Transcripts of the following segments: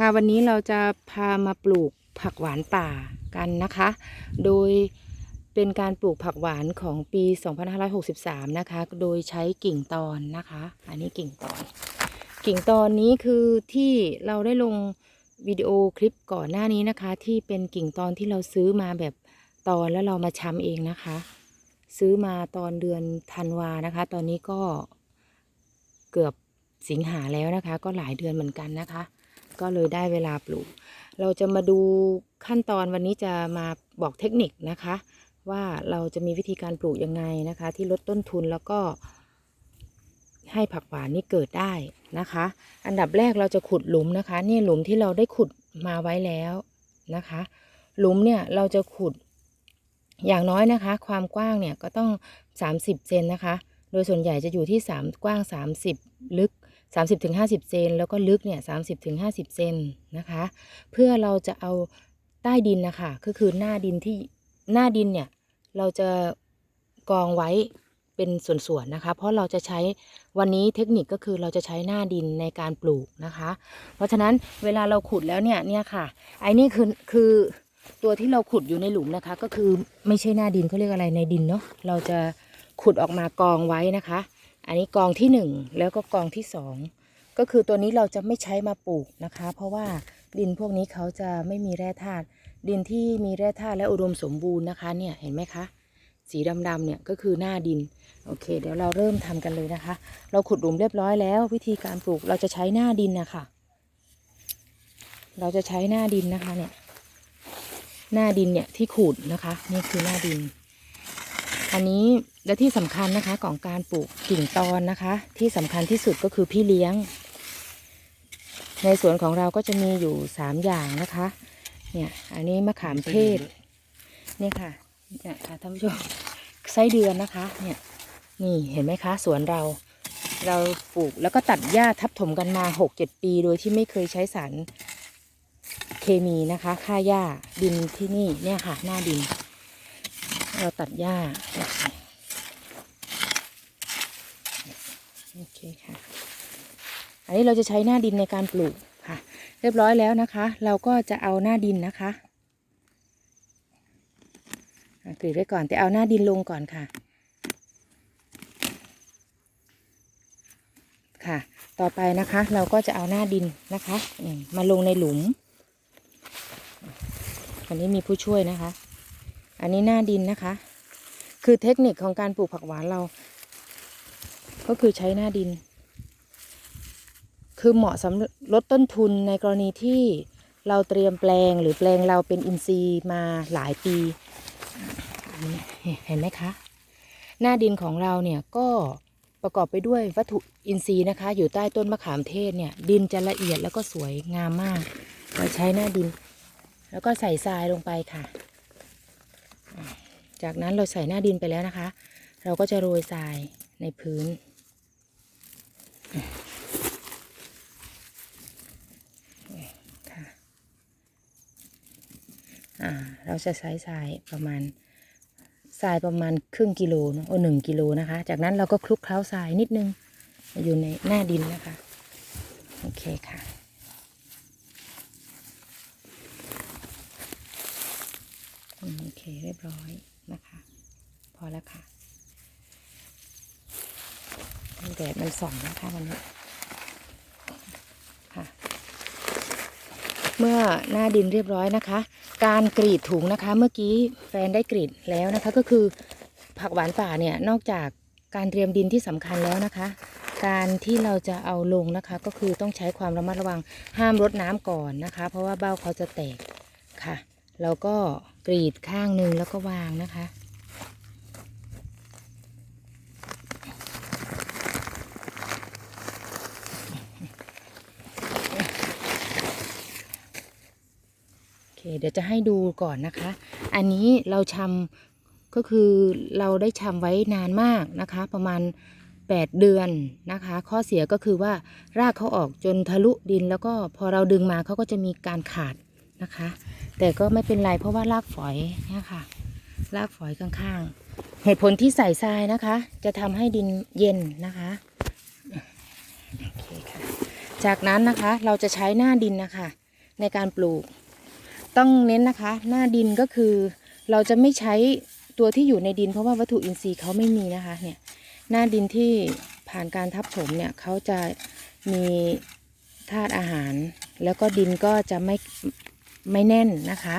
ค่ะวันนี้เราจะพามาปลูกผักหวานป่ากันนะคะ โดยเป็นการปลูกผักหวานของปี 2563 นะคะ โดยใช้กิ่งตอนนะคะ อันนี้กิ่งตอน กิ่งตอนนี้คือที่เราได้ลงวิดีโอคลิปก่อนหน้านี้นะคะ ที่เป็นกิ่งตอนที่เราซื้อมาแบบตอนแล้วเรามาชำเองนะคะ ซื้อมาตอนเดือนธันวานะคะ ตอนนี้ก็เกือบสิงหาแล้วนะคะ ก็หลายเดือนเหมือนกันนะคะ ก็เลยได้เวลาปลูก เราจะมาดูขั้นตอนวันนี้จะมาบอกเทคนิคนะคะ ว่าเราจะมีวิธีการปลูกยังไงนะคะ ที่ลดต้นทุนแล้วก็ ให้ผักหวานนี่เกิดได้นะคะ อันดับแรกเราจะขุดหลุมนะคะ นี่หลุมที่เราได้ขุดมาไว้แล้วนะคะ หลุมเนี่ยเราจะขุดอย่างน้อยนะคะ ความกว้างเนี่ยก็ต้อง 30เซนนะคะ โดยส่วนใหญ่จะอยู่ที่ 3 กว้าง 30 ลึก 30-50เซนแล้วก็ลึกเนี่ย30-50เซนนะคะ เพื่อเราจะเอาใต้ดินนะคะก็คือหน้าดินที่หน้าดินเนี่ยเราจะกองไว้เป็นส่วนๆนะคะ เพราะเราจะใช้วันนี้เทคนิคก็คือเราจะใช้หน้าดินในการปลูกนะคะ เพราะฉะนั้นเวลาเราขุดแล้วเนี่ยเนี่ยค่ะไอ้นี่คือคือตัวที่เราขุดอยู่ในหลุมนะคะ ก็คือไม่ใช่หน้าดินเขาเรียกอะไรในดินเนาะเราจะขุดออกมากองไว้นะคะ อันนี้กองที่หนึ่งแล้วก็กองที่สองก็คือตัวนี้เราจะไม่ใช้มาปลูกนะคะ เพราะว่าดินพวกนี้เขาจะไม่มีแร่ธาตุดินที่มีแร่ธาตุและอุดมสมบูรณ์นะคะเนี่ยเห็นไหมคะ สีดำๆเนี่ยก็คือหน้าดินโอเค เดี๋ยวเราเริ่มทำกันเลยนะคะ เราขุดหลุมเรียบร้อยแล้ว วิธีการปลูกเราจะใช้หน้าดินนะคะเราจะใช้หน้าดินนะคะเนี่ยหน้าดินเนี่ยที่ขูดนะคะ นี่คือหน้าดิน อันนี้ และที่สำคัญนะคะของการปลูกกิ่งตอนนะคะ ที่สำคัญที่สุดก็คือพี่เลี้ยง ในสวนของเราก็จะมีอยู่สามอย่างนะคะ เนี่ยอันนี้มะขามเทศเนี่ยค่ะเนี่ยค่ะท่านผู้ชมไส้เดือนนะคะเนี่ยนี่เห็นไหมคะสวนเรา เราปลูกแล้วก็ตัดหญ้าทับถมกันมาหกเจ็ดปี โดยที่ไม่เคยใช้สารเคมีนะคะค่าหญ้าดินที่นี่เนี่ยค่ะ หน้าดิน เราตัดหญ้า โอเคค่ะ อันนี้เราจะใช้หน้าดินในการปลูกค่ะ เรียบร้อยแล้วนะคะ เราก็จะเอาหน้าดินนะคะกรีดไว้ก่อนแต่เอาหน้าดินลงก่อนค่ะ ค่ะ ต่อไปนะคะ เราก็จะเอาหน้าดินนะคะมาลงในหลุมอันนี้มีผู้ช่วยนะคะ อันนี้หน้าดินนะคะ คือเทคนิคของการปลูกผักหวานเรา ก็คือใช้หน้าดิน คือเหมาะสำหรับลดต้นทุนในกรณีที่เราเตรียมแปลงหรือแปลงเราเป็นอินทรีย์มาหลายปี เห็นไหมคะ หน้าดินของเราเนี่ยก็ประกอบไปด้วยวัตถุอินทรีย์นะคะ อยู่ใต้ต้นมะขามเทศเนี่ย ดินจะละเอียดแล้วก็สวยงามมากเราใช้หน้าดิน แล้วก็ใส่ทรายลงไปค่ะ จากนั้นเราใส่หน้าดินไปแล้วนะคะ เราก็จะโรยทรายในพื้น ค่ะอ่าเราจะใช้ทรายประมาณทรายประมาณครึ่งกิโลเนอะโอ้หนึ่งกิโลนะคะ จากนั้นเราก็คลุกเคล้าทรายนิดนึง อยู่ในหน้าดินนะคะ โอเคค่ะโอเคเรียบร้อยนะคะ พอแล้วค่ะ แดดมันส่องนะคะวันนี้ค่ะ เมื่อหน้าดินเรียบร้อยนะคะ การกรีดถุงนะคะ เมื่อกี้แฟนได้กรีดแล้วนะคะ ก็คือผักหวานป่าเนี่ยนอกจากการเตรียมดินที่สำคัญแล้วนะคะ การที่เราจะเอาลงนะคะ ก็คือต้องใช้ความระมัดระวังห้ามรดน้ำก่อนนะคะ เพราะว่าเบ้าเขาจะแตกค่ะเราก็กรีดข้างหนึ่งแล้วก็วางนะคะ เดี๋ยวจะให้ดูก่อนนะคะ อันนี้เราชำก็คือเราได้ชำไว้นานมากนะคะ ประมาณ 8 เดือนนะคะ ข้อเสียก็คือว่ารากเขาออกจนทะลุดิน แล้วก็พอเราดึงมาเขาก็จะมีการขาดนะคะ แต่ก็ไม่เป็นไรเพราะว่ารากฝอยเนี่ยค่ะ รากฝอยข้างๆ เหตุผลที่ใส่ทรายนะคะ จะทำให้ดินเย็นนะคะโอเคค่ะจากนั้นนะคะเราจะใช้หน้าดินนะคะ ในการปลูก ต้องเน้นนะคะ หน้าดินก็คือ เราจะไม่ใช้ตัวที่อยู่ในดิน เพราะว่าวัตถุอินทรีย์เขาไม่มีนะคะเนี่ยหน้าดินที่ผ่านการทับถมเนี่ยเขาจะมีธาตุอาหาร แล้วก็ดินก็จะไม่ไม่แน่นนะคะ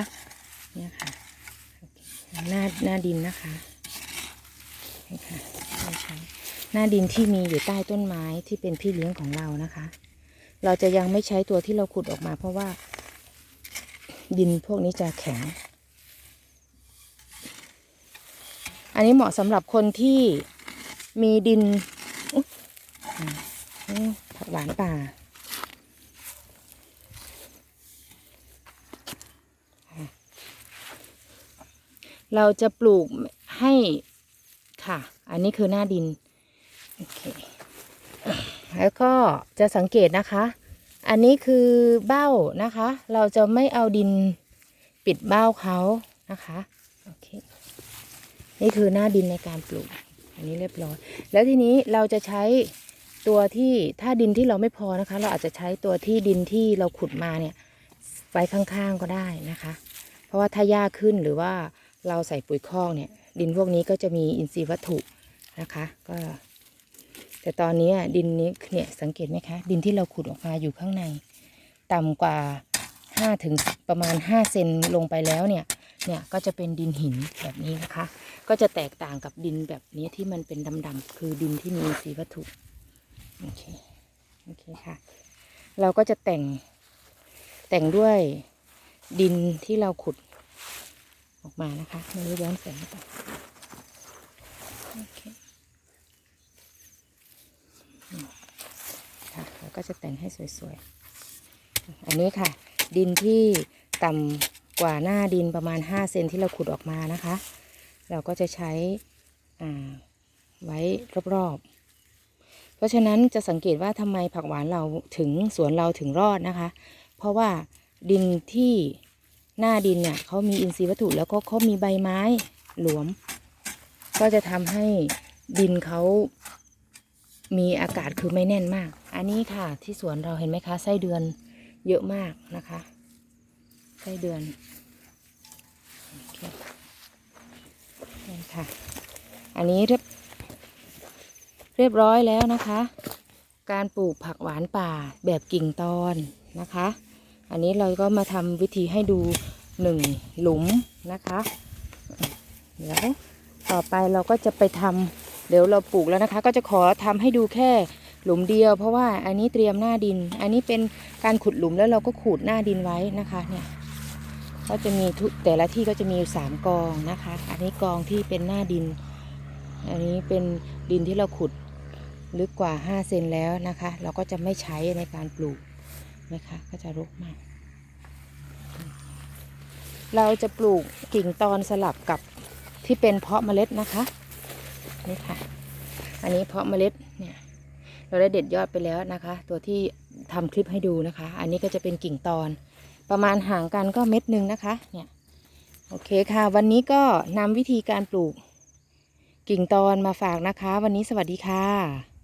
เนี่ยค่ะหน้าหน้าดินนะคะนี่ค่ะหน้าดินที่มีอยู่ใต้ต้นไม้ที่เป็นพี่เลี้ยงของเรานะคะ เราจะยังไม่ใช้ตัวที่เราขุดออกมา เพราะว่า ดินพวกนี้จะแข็ง อันนี้เหมาะสำหรับคนที่มีดินผักหวานป่า เราจะปลูกให้ค่ะ อันนี้คือหน้าดิน โอเค แล้วก็จะสังเกตนะคะ อันนี้คือเบ้านะคะ เราจะไม่เอาดินปิดเบ้าเขานะคะโอเคนี่คือหน้าดินในการปลูก อันนี้เรียบร้อย แล้วทีนี้เราจะใช้ตัวที่ถ้าดินที่เราไม่พอนะคะ เราอาจจะใช้ตัวที่ดินที่เราขุดมาเนี่ยไว้ข้างๆก็ได้นะคะ เพราะว่าถ้าหญ้าขึ้นหรือว่าเราใส่ปุ๋ยคอกเนี่ย ดินพวกนี้ก็จะมีอินทรีย์วัตถุนะคะ ก็ แต่ตอนนี้ดินนี้เนี่ยสังเกตไหมคะ ดินที่เราขุดออกมาอยู่ข้างใน ต่ำกว่า5ถึงประมาณ5เซนลงไปแล้วเนี่ยเนี่ยก็จะเป็นดินหินแบบนี้นะคะ ก็จะแตกต่างกับดินแบบนี้ที่มันเป็นดำๆคือดินที่มีอินทรีวัตถุโอเคโอเคค่ะ เราก็จะแต่งแต่งด้วยดินที่เราขุดออกมานะคะไม่รู้ย้อนแสงหรือเปล่าโอเคอืม เราก็จะแต่งให้สวยๆ อันนี้ค่ะ ดินที่ต่ำกว่าหน้าดินประมาณ 5 เซนที่เราขุดออกมานะคะ เราก็จะใช้ไว้รอบๆ เพราะฉะนั้นจะสังเกตว่าทำไมผักหวานเราถึงสวนเราถึงรอดนะคะ เพราะว่าดินที่หน้าดินเนี่ยเขามีอินทรีย์วัตถุแล้วก็เขามีใบไม้หลวม ก็จะทำให้ดินเขา มีอากาศคือไม่แน่นมาก อันนี้ค่ะ ที่สวนเราเห็นไหมคะไส้เดือนเยอะมากนะคะไส้เดือนนี่ค่ะ อันนี้เรียบเรียบร้อยแล้วนะคะ การปลูกผักหวานป่าแบบกิ่งตอนนะคะ อันนี้เราก็มาทำวิธีให้ดูหนึ่งหลุมนะคะ เดี๋ยวต่อไปเราก็จะไปทำ เดี๋ยวเราปลูกแล้วนะคะ ก็จะขอทำให้ดูแค่หลุมเดียว เพราะว่าอันนี้เตรียมหน้าดิน อันนี้เป็นการขุดหลุมแล้วเราก็ขูดหน้าดินไว้นะคะเนี่ยก็จะมีทุกแต่ละที่ก็จะมีอยู่สามกองนะคะ อันนี้กองที่เป็นหน้าดิน อันนี้เป็นดินที่เราขุดลึกกว่า 5 เซนแล้วนะคะ เราก็จะไม่ใช้ในการปลูกนะคะ ก็จะรกมาก เราจะปลูกกิ่งตอนสลับกับที่เป็นเพาะเมล็ดนะคะ นี่ค่ะ อันนี้เพาะเมล็ดเนี่ย เราได้เด็ดยอดไปแล้วนะคะ ตัวที่ทำคลิปให้ดูนะคะ อันนี้ก็จะเป็นกิ่งตอน ประมาณห่างกันก็เม็ดหนึ่งนะคะ เนี่ย โอเคค่ะ วันนี้ก็นำวิธีการปลูกกิ่งตอนมาฝากนะคะ วันนี้สวัสดีค่ะ